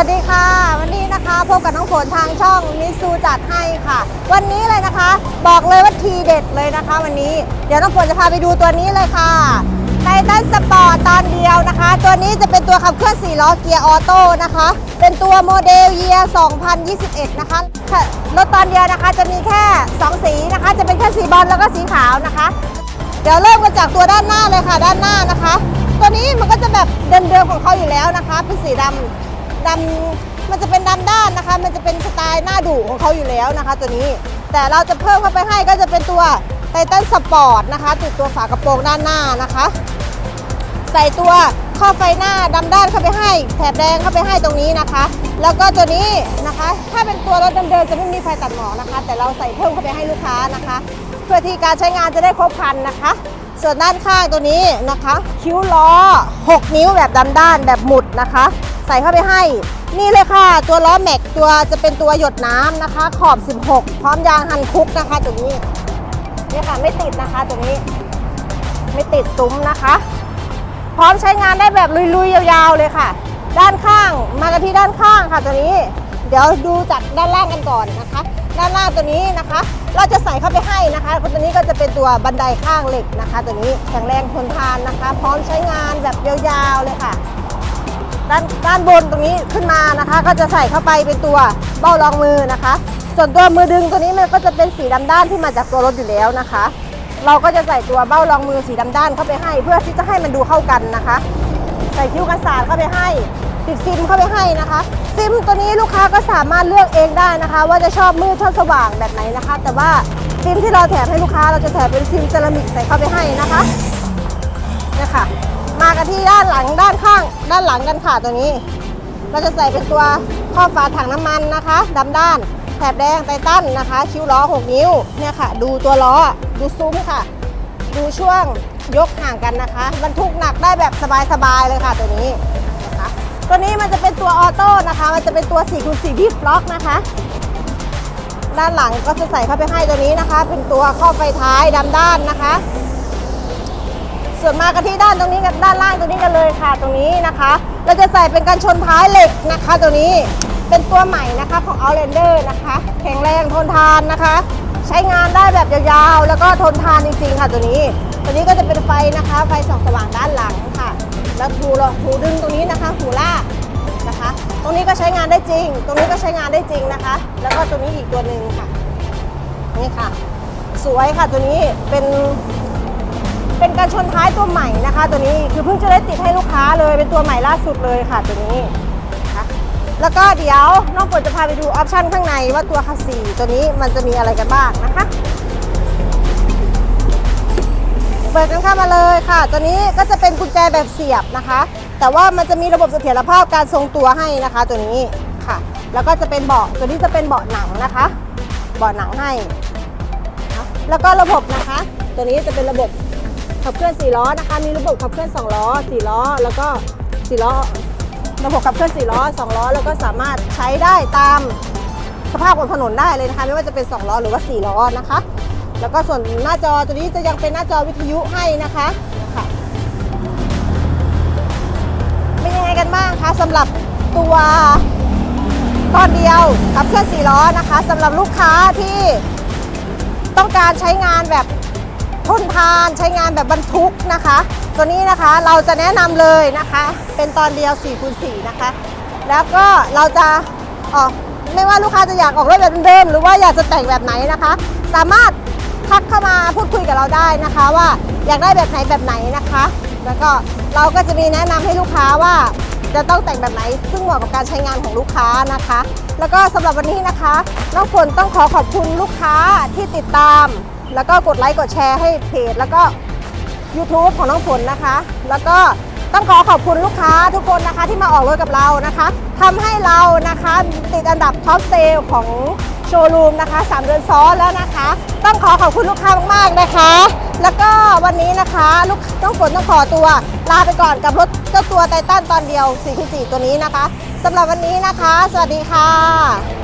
วัสดีค่ะ วันนี้นะคะพบกับน้องฝนทางช่องมิซูจัดให้ค่ะ วันนี้เลยนะคะ บอกเลยว่าทีเด็ดเลยนะคะ วันนี้เดี๋ยวน้องฝนจะพาไปดูตัวนี้เลยค่ะไททันสปอร์ตตอนเดียวนะคะ ตัวนี้จะเป็นตัวขับเคลื่อน4ล้อเกียร์ออโต้นะคะ เป็นตัวโมเดลเยียร์2021 นะคะรถตอนเดียวนะคะจะมีแค่ 2 สีนะคะ จะเป็นแค่สีบอลแล้วก็สีขาวนะคะ เดี๋ยวเริ่มกันจากตัวด้านหน้าเลยค่ะ ด้านหน้านะคะ ตัวนี้มันก็จะแบบเดิมๆของเขาอยู่แล้วนะคะ เป็นสีดำ ดำมันจะเป็นดำด้านนะคะ มันจะเป็นสไตล์หน้าดุของเขาอยู่แล้วนะคะ ตัวนี้ แต่เราจะเพิ่มเข้าไปให้ก็จะเป็นตัวไททันสปอร์ตนะคะ ติดตัวฝากระโปรงด้านหน้านะคะ ใส่ตัวข้อไฟหน้าดำด้านเข้าไปให้ แถบแดงเข้าไปให้ตรงนี้นะคะ แล้วก็ตัวนี้นะคะ ถ้าเป็นตัวรถเดิมๆจะไม่มีไฟตัดหมอกนะคะ แต่เราใส่เพิ่มเข้าไปให้ลูกค้านะคะ เพื่อที่การใช้งานจะได้ครบครันนะคะ ส่วนด้านข้างตัวนี้นะคะ คิ้วล้อ 6 นิ้วแบบดำด้านแบบหมุดนะคะ ใส่เข้าไปให้ นี่เลยค่ะ ตัวล้อแม็กตัวจะเป็นตัวหยดน้ำนะคะ ขอบ 16 พร้อมยางฮันคุกนะคะตัวนี้นี่ค่ะไม่ติดนะคะตัวนี้ ไม่ติดซุ้มนะคะ พร้อมใช้งานได้แบบลุยๆยาวๆเลยค่ะ ด้านข้างมากันที่ด้านข้างค่ะตัวนี้ เดี๋ยวดูจากด้านล่างกันก่อนนะคะ ด้านล่างตัวนี้นะคะ เราจะใส่เข้าไปให้นะคะตัวนี้ก็จะเป็นตัวบันไดข้างเหล็กนะคะ ตัวนี้แข็งแรงทนทานนะคะ พร้อมใช้งานแบบยาวๆเลยค่ะ ด้านด้านบนตรงนี้ขึ้นมานะคะ ก็จะใส่เข้าไปเป็นตัวเบ้ารองมือนะคะ ส่วนตัวมือดึงตัวนี้มันก็จะเป็นสีดำด้านที่มาจากตัวรถอยู่แล้วนะคะ เราก็จะใส่ตัวเบ้ารองมือสีดำด้านเข้าไปให้ เพื่อที่จะให้มันดูเข้ากันนะคะ ใส่คิ้วกันสาดเข้าไปให้ติดซิมเข้าไปให้นะคะ ซิมตัวนี้ลูกค้าก็สามารถเลือกเองได้นะคะ ว่าจะชอบมืดชอบสว่างแบบไหนนะคะ แต่ว่าซิมที่เราแถมให้ลูกค้าเราจะแถมเป็นซิมเซรามิกใส่เข้าไปให้นะคะเนี่ยค่ะ มากันที่ด้านหลังด้านข้าง ด้านหลังกันค่ะตัวนี้ เราจะใส่เป็นตัวข้อฝาถังน้ำมันนะคะดำด้าน แถบแดงไททันนะคะ คิ้วล้อ 6 นิ้วเนี่ยค่ะ ดูตัวล้อดูซุ้มค่ะ ดูช่วงยกห่างกันนะคะบรรทุกหนักได้แบบสบายๆเลยค่ะตัวนี้นะคะตัวนี้มันจะเป็นตัวออโต้นะคะ มันจะเป็นตัว4คูณ4ดิฟล็อกนะคะ ด้านหลังก็จะใส่เข้าไปให้ตัวนี้นะคะ เป็นตัวข้อไฟท้ายดำด้านนะคะ ส่วนมากกันที่ด้านตรงนี้กันด้านล่างตรงนี้กันเลยค่ะตรงนี้นะคะ เราจะใส่เป็นกันชนท้ายเหล็กนะคะ ตัวนี้เป็นตัวใหม่นะคะของ Outlander นะคะ แข็งแรงทนทานนะคะ ใช้งานได้แบบยาวๆ แล้วก็ทนทานจริงๆค่ะตัวนี้ ตัวนี้ก็จะเป็นไฟนะคะ ไฟส่องสว่างด้านหลังค่ะ แล้วหูรหูดึงตรงนี้นะคะหูลากนะคะ ตรงนี้ก็ใช้งานได้จริง ตรงนี้ก็ใช้งานได้จริงนะคะ แล้วก็ตัวนี้อีกตัวหนึ่งค่ะนี่ค่ะ สวยค่ะตัวนี้เป็น เป็นการชนท้ายตัวใหม่นะคะ ตัวนี้คือเพิ่งจะได้ติดให้ลูกค้าเลยเป็นตัวใหม่ล่าสุดเลยค่ะตัวนี้นะคะแล้วก็เดี๋ยวน้องฝนจะพาไปดูออปชันข้างในว่าตัวคัสซีตัวนี้มันจะมีอะไรกันบ้างนะคะเปิดกันเข้ามาเลยค่ะ ตัวนี้ก็จะเป็นกุญแจแบบเสียบนะคะ แต่ว่ามันจะมีระบบเสถียรภาพการทรงตัวให้นะคะ ตัวนี้ค่ะ แล้วก็จะเป็นเบาะตัวนี้จะเป็นเบาะหนังนะคะ เบาะหนังให้ แล้วก็ระบบนะคะ ตัวนี้จะเป็นระบบ ขับเคลื่อน4ล้อนะคะ มีระบบขับเคลื่อน2ล้อ4ล้อ แล้วก็4ล้อระบบขับเคลื่อน4ล้อ2ล้อ แล้วก็สามารถใช้ได้ตามสภาพบนถนนได้เลยนะคะ ไม่ว่าจะเป็น 2 ล้อหรือว่า 4 ล้อนะคะ แล้วก็ส่วนหน้าจอตัวนี้จะยังเป็นหน้าจอวิทยุให้นะคะค่ะเป็นยังไงกันบ้างคะสำหรับตัวตอนเดียวขับเคลื่อน4ล้อนะคะสำหรับลูกค้าที่ต้องการใช้งานแบบ ทนทานใช้งานแบบบรรทุกนะคะ ตัวนี้นะคะเราจะแนะนำเลยนะคะ เป็นตอนเดียว4คูณ4นะคะ แล้วก็เราจะออกไม่ว่าลูกค้าจะอยากออกรถแบบเดิมหรือว่าอยากจะแต่งแบบไหนนะคะ สามารถทักเข้ามาพูดคุยกับเราได้นะคะ ว่าอยากได้แบบไหนแบบไหนนะคะ แล้วก็เราก็จะมีแนะนำให้ลูกค้าว่าจะต้องแต่งแบบไหน ซึ่งเหมาะกับการใช้งานของลูกค้านะคะ แล้วก็สำหรับวันนี้นะคะน้องฝนต้องขอขอบคุณลูกค้าที่ติดตาม แล้วก็กดไลค์กดแชร์ให้เพจแล้วก็ YouTube ของน้องฝนนะคะ แล้วก็ต้องขอขอบคุณลูกค้าทุกคนนะคะที่มาออกรถกับเรานะคะทำให้เรานะคะติดอันดับท็อปเซลของโชว์รูมนะคะ3เดือนซ้อนแล้วนะคะ ต้องขอขอบคุณลูกค้ามากๆนะคะ แล้วก็วันนี้นะคะลูกน้องฝนต้องขอตัวลาไปก่อนกับรถเจ้าตัวไททันตอนเดียว4 4ตัวนี้นะคะสำหรับวันนี้นะคะ สวัสดีค่ะ